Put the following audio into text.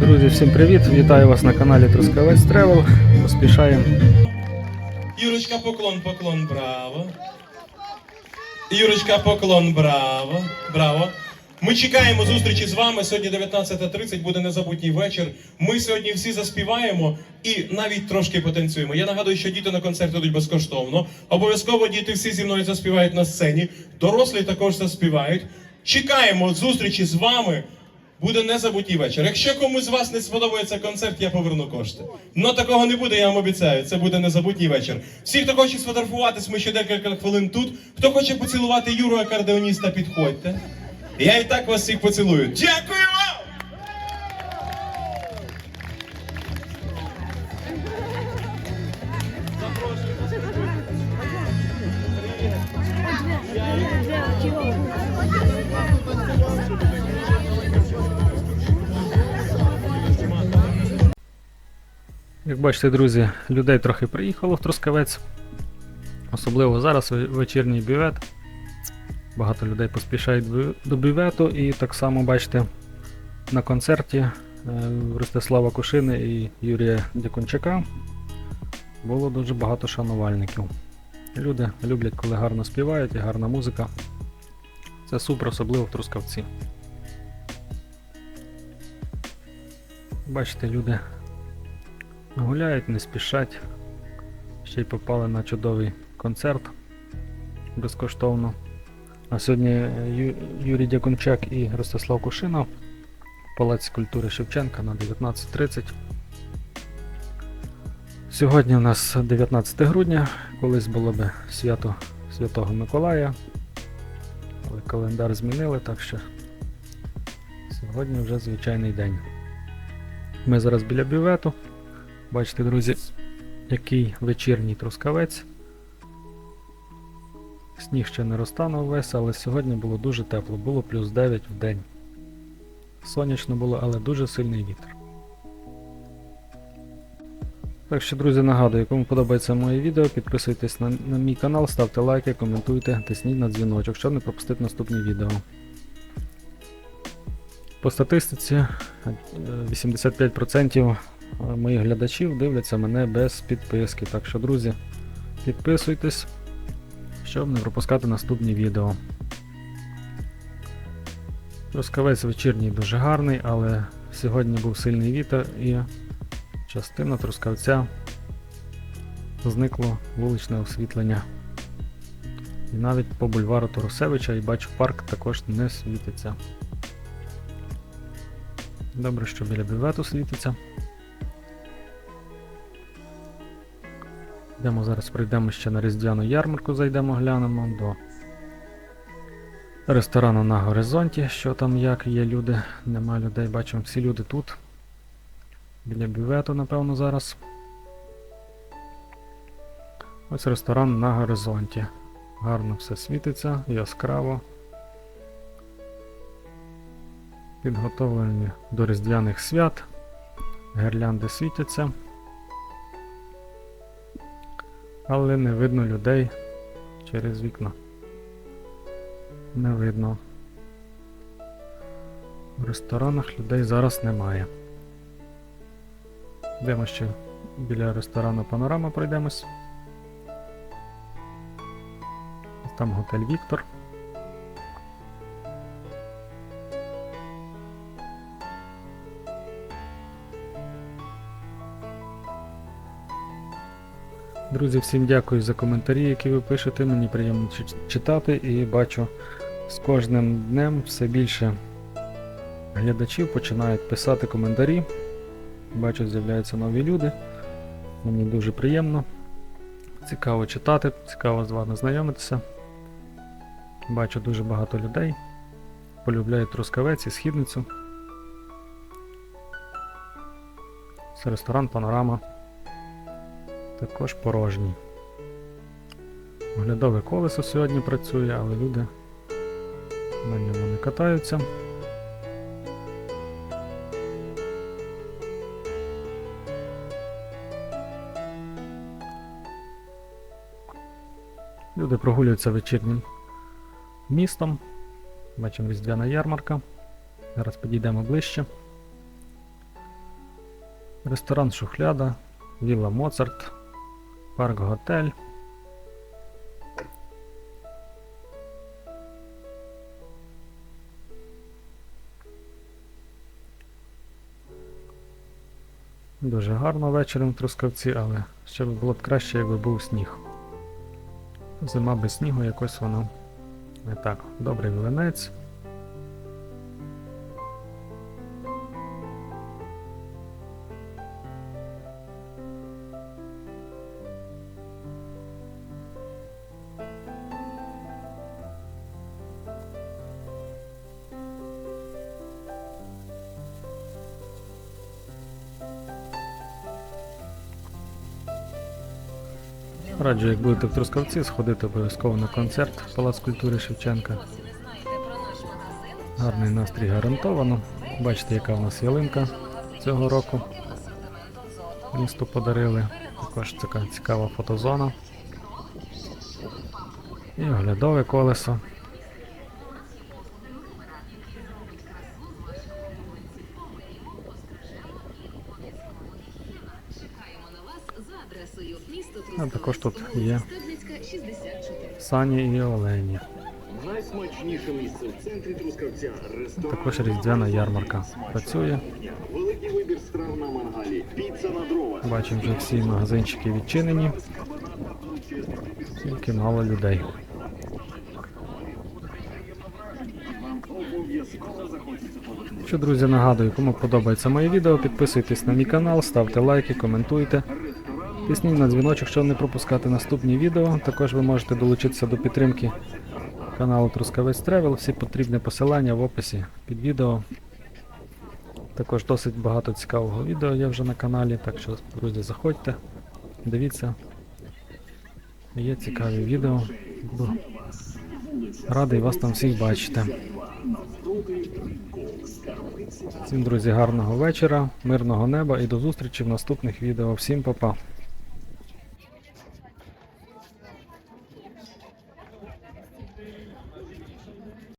Друзі, всім привіт! Вітаю вас на каналі Трускавець Тревел. Поспішаємо. Юрочка, поклон, поклон, браво. Юрочка, поклон, браво. Браво. Ми чекаємо зустрічі з вами. Сьогодні 19.30 буде незабутній вечір. Ми сьогодні всі заспіваємо і навіть трошки потанцюємо. Я нагадую, що діти на концерт йдуть безкоштовно. Обов'язково діти всі зі мною заспівають на сцені. Дорослі також заспівають. Чекаємо зустрічі з вами. Буде незабутній вечір. Якщо комусь з вас не сподобається концерт, я поверну кошти. Ну такого не буде, я вам обіцяю. Це буде незабутній вечір. Всі, хто хоче сфотографуватись, ми ще декілька хвилин тут. Хто хоче поцілувати Юру акордеоніста, підходьте. Я і так вас всіх поцілую. Дякую Як бачите, друзі, людей трохи приїхало в Трускавець. Особливо зараз вечірній бювет. Багато людей поспішають до бювету і так само бачите на концерті е, Ростислава Кушини і Юрія Дякунчака було дуже багато шанувальників. Люди люблять, коли гарно співають і гарна музика. Це супер, особливо в Трускавці. Бачите, люди гуляють, не спішать. Ще й попали на чудовий концерт безкоштовно. А сьогодні Ю- Юрій Дякунчак і Ростислав Кушина в Палаці культури Шевченка на 19.30. Сьогодні у нас 19 грудня, колись було би свято Святого Миколая, але календар змінили, так що сьогодні вже звичайний день. Ми зараз біля бювету. Бачите, друзі, який вечірній трускавець. Сніг ще не розтанув весь, але сьогодні було дуже тепло, було плюс 9 в день. Сонячно було, але дуже сильний вітер. Так що, друзі, нагадую, кому подобається моє відео, підписуйтесь на, на мій канал, ставте лайки, коментуйте, тисніть на дзвіночок, щоб не пропустити наступні відео. По статистиці е, 85% моїх глядачів дивляться мене без підписки. Так що, друзі, підписуйтесь, щоб не пропускати наступні відео. Трускавець вечірній дуже гарний, але сьогодні був сильний вітер і частина трускавця зникло вуличне освітлення. І навіть по бульвару Торосевича і бачу парк також не світиться. Добре, що біля бювету світиться. Йдемо зараз прийдемо ще на різдвяну ярмарку, зайдемо, глянемо до ресторану на горизонті, що там як є люди, нема людей, бачимо всі люди тут. Біля бювету, напевно, зараз. Ось ресторан на горизонті. Гарно все світиться, яскраво. Підготовлені до різдвяних свят. Гірлянди світяться. Але не видно людей через вікна. Не видно. В ресторанах людей зараз немає. Йдемо ще біля ресторану Панорама пройдемось. Там готель Віктор. Друзі, всім дякую за коментарі, які ви пишете. Мені приємно читати і бачу з кожним днем все більше глядачів починають писати коментарі. Бачу, з'являються нові люди. Мені дуже приємно. Цікаво читати, цікаво з вами знайомитися. Бачу дуже багато людей. Полюбляють трускавець і східницю. Це ресторан Панорама. Також порожній. Оглядове колесо сьогодні працює, але люди на ньому не катаються. Люди прогулюються вечірнім містом. Бачимо різдвяна ярмарка. Зараз підійдемо ближче. Ресторан Шухляда, Вілла Моцарт, Парк Готель. Дуже гарно вечором в Трускавці, але ще б було б краще, якби був сніг. Зима без снігу якось воно не так. Добрий млинець. Раджу, як будете в Трускавці, сходити обов'язково на концерт Палац культури Шевченка. Гарний настрій гарантовано. Бачите, яка в нас ялинка цього року. Місту подарили. Також така цікава фотозона. І оглядове колесо. Чекаємо на вас за адресою місто А також тут є сані і олені. Найсмачніше місце в центрі Трускавця. Ресторан. Також різдвяна ярмарка працює. Великий вибір страв на мангалі. Піца на дрова. Бачимо, вже всі магазинчики відчинені. Тільки мало людей. Що, друзі, нагадую, кому подобається моє відео, підписуйтесь на мій канал, ставте лайки, коментуйте. Тисніть на дзвіночок, щоб не пропускати наступні відео. Також ви можете долучитися до підтримки каналу Трускавець Тревел. Всі потрібні посилання в описі під відео. Також досить багато цікавого відео є вже на каналі, так що, друзі, заходьте, дивіться. Є цікаві відео. Буду радий вас там всіх бачити. Всім, друзі, гарного вечора, мирного неба і до зустрічі в наступних відео. Всім па-па.